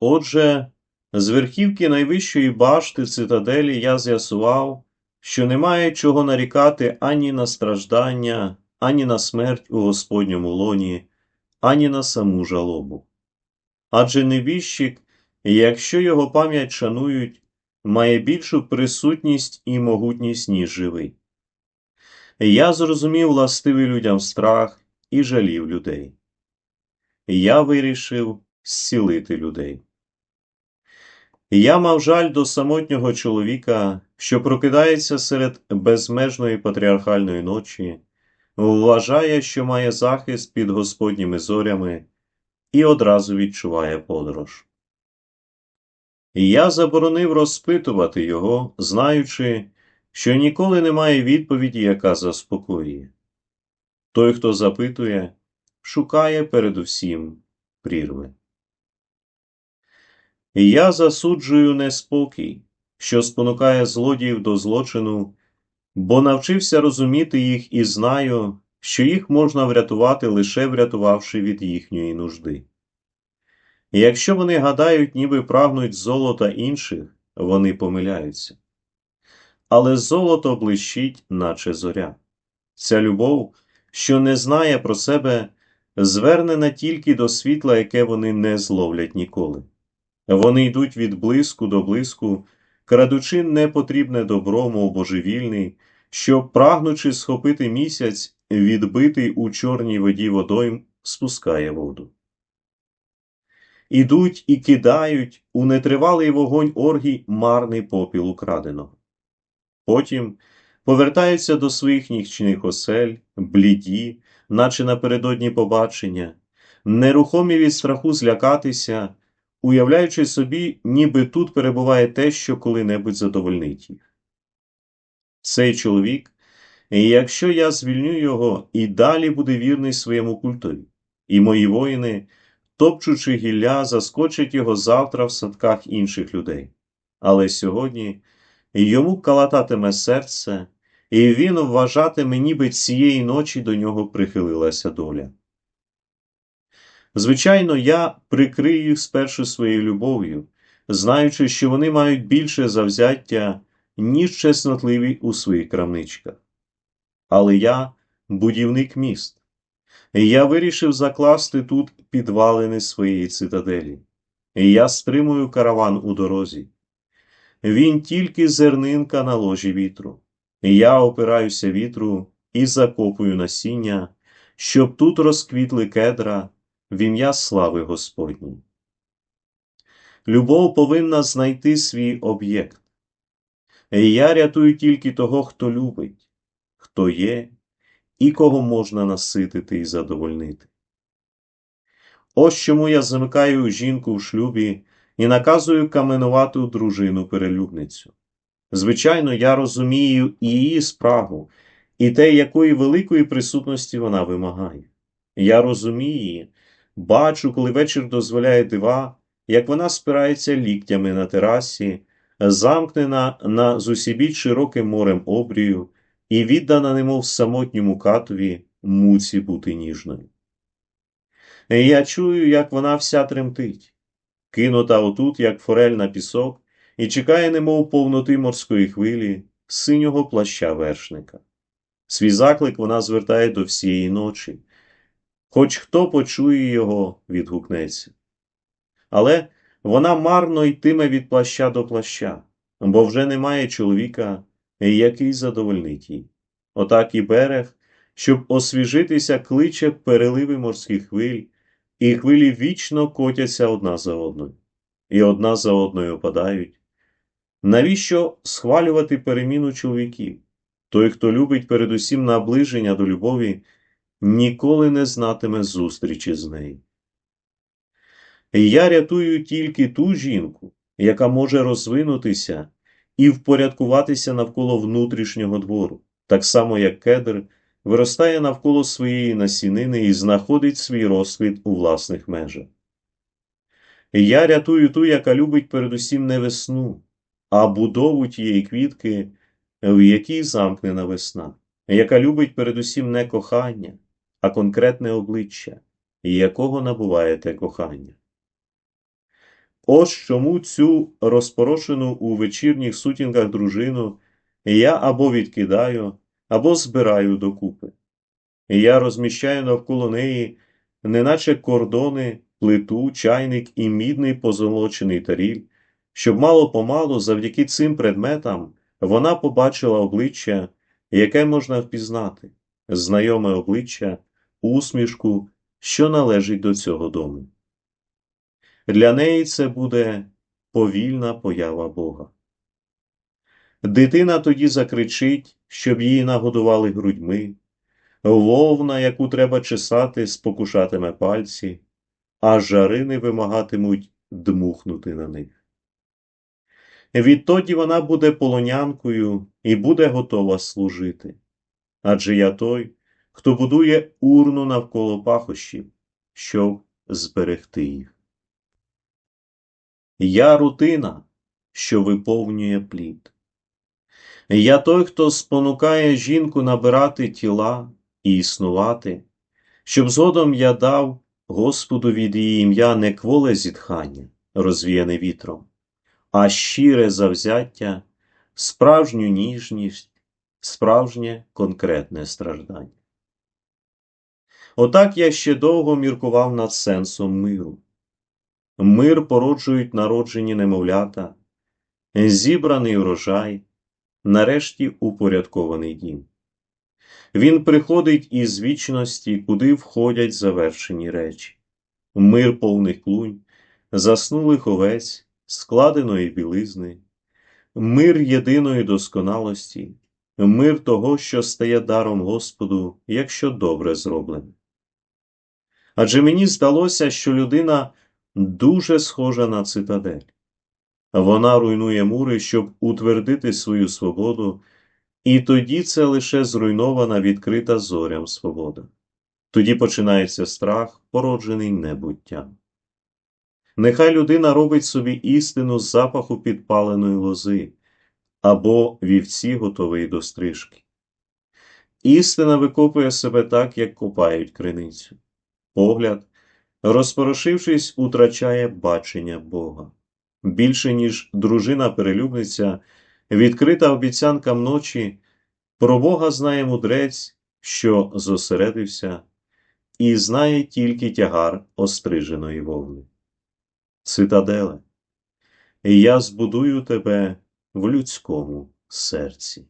Отже, з верхівки найвищої башти цитаделі я з'ясував, що немає чого нарікати ані на страждання, ані на смерть у Господньому лоні, ані на саму жалобу. Адже небіжчик, якщо його пам'ять шанують, має більшу присутність і могутність, ніж живий. Я зрозумів властивий людям страх і жалів людей. Я вирішив зцілити людей. Я мав жаль до самотнього чоловіка, що прокидається серед безмежної патріархальної ночі, вважає, що має захист під Господніми зорями і одразу відчуває подорож. Я заборонив розпитувати його, знаючи, що ніколи немає відповіді, яка заспокоює. Той, хто запитує, шукає передусім прірви. Я засуджую неспокій, що спонукає злодіїв до злочину, бо навчився розуміти їх і знаю, що їх можна врятувати лише врятувавши від їхньої нужди. Якщо вони гадають, ніби прагнуть золота інших, вони помиляються. Але золото блищить, наче зоря. Ця любов, що не знає про себе, звернена тільки до світла, яке вони не зловлять ніколи. Вони йдуть від блиску до блиску, крадучи непотрібне добро, мов божевільний, що, прагнучи схопити місяць, відбитий у чорній воді водойм, спускає воду. Ідуть і кидають у нетривалий вогонь оргій марний попіл украденого. Потім повертаються до своїх нічних осель, бліді, наче напередодні побачення, нерухомі від страху злякатися, уявляючи собі, ніби тут перебуває те, що коли-небудь задовольнить їх. Цей чоловік, якщо я звільню його, і далі буде вірний своєму культові, і мої воїни, топчучи гілля, заскочать його завтра в садках інших людей. Але сьогодні йому калататиме серце, і він вважатиме, ніби цієї ночі до нього прихилилася доля. Звичайно, я прикрию їх спершу своєю любов'ю, знаючи, що вони мають більше завзяття, ніж чеснотливі у своїх крамничках. Але я будівник міст, я вирішив закласти тут підвалини своєї цитаделі, я стримую караван у дорозі. Він тільки зернинка на ложі вітру, я опираюся вітру і закопую насіння, щоб тут розквітли кедра в ім'я слави Господній. Любов повинна знайти свій об'єкт. І я рятую тільки того, хто любить, хто є і кого можна наситити і задовольнити. Ось чому я замикаю жінку в шлюбі і наказую каменувату дружину перелюбницю. Звичайно, я розумію і її справу, і те, якої великої присутності вона вимагає. Я розумію бачу, коли вечір дозволяє дива, як вона спирається ліктями на терасі, замкнена на зусібіч широким морем обрію і віддана, немов самотньому катові, муці бути ніжною. Я чую, як вона вся тремтить, кинута отут, як форель на пісок, і чекає, немов повноти морської хвилі, синього плаща вершника. Свій заклик вона звертає до всієї ночі, хоч хто почує його, відгукнеться. Але вона марно йтиме від плаща до плаща, бо вже немає чоловіка, який задовольнить їй. Отак і берег, щоб освіжитися, кличе переливи морських хвиль, і хвилі вічно котяться одна за одною, і одна за одною опадають. Навіщо схвалювати переміну чоловіків? Той, хто любить передусім наближення до любові, ніколи не знатиме зустрічі з нею. Я рятую тільки ту жінку, яка може розвинутися і впорядкуватися навколо внутрішнього двору, так само як кедр виростає навколо своєї насінини і знаходить свій розквіт у власних межах. Я рятую ту, яка любить передусім не весну, а будову тієї квітки, в якій замкнена весна, яка любить передусім не кохання, а конкретне обличчя, якого набуваєте кохання. Ось чому цю розпорошену у вечірніх сутінках дружину я або відкидаю, або збираю докупи. Я розміщаю навколо неї, неначе кордони, плиту, чайник і мідний позолочений таріль, щоб мало-помалу завдяки цим предметам вона побачила обличчя, яке можна впізнати, знайоме обличчя, усмішку, що належить до цього дому. Для неї це буде повільна поява Бога. Дитина тоді закричить, щоб її нагодували грудьми, вовна, яку треба чесати, спокушатиме пальці, а жарини вимагатимуть дмухнути на них. Відтоді вона буде полонянкою і буде готова служити. Адже я той, хто будує урну навколо пахощів, щоб зберегти їх. Я рутина, що виповнює плід. Я той, хто спонукає жінку набирати тіла і існувати, щоб згодом я дав Господу від її ім'я не кволе зітхання, розвіяне вітром, а щире завзяття, справжню ніжність, справжнє конкретне страждання. Отак я ще довго міркував над сенсом миру. Мир породжують народжені немовлята, зібраний урожай, нарешті упорядкований дім. Він приходить із вічності, куди входять завершені речі, мир повних клунь, заснулих овець, складеної білизни, мир єдиної досконалості, мир того, що стає даром Господу, якщо добре зроблене. Адже мені здалося, що людина дуже схожа на цитадель. Вона руйнує мури, щоб утвердити свою свободу, і тоді це лише зруйнована відкрита зорям свобода. Тоді починається страх, породжений небуттям. Нехай людина робить собі істину з запаху підпаленої лози або вівці готової до стрижки. Істина викопує себе так, як копають криницю. Погляд, розпорошившись, утрачає бачення Бога. Більше, ніж дружина-перелюбниця, відкрита обіцянкам ночі, про Бога знає мудрець, що зосередився, і знає тільки тягар остриженої вовни. Цитаделе, я збудую тебе в людському серці.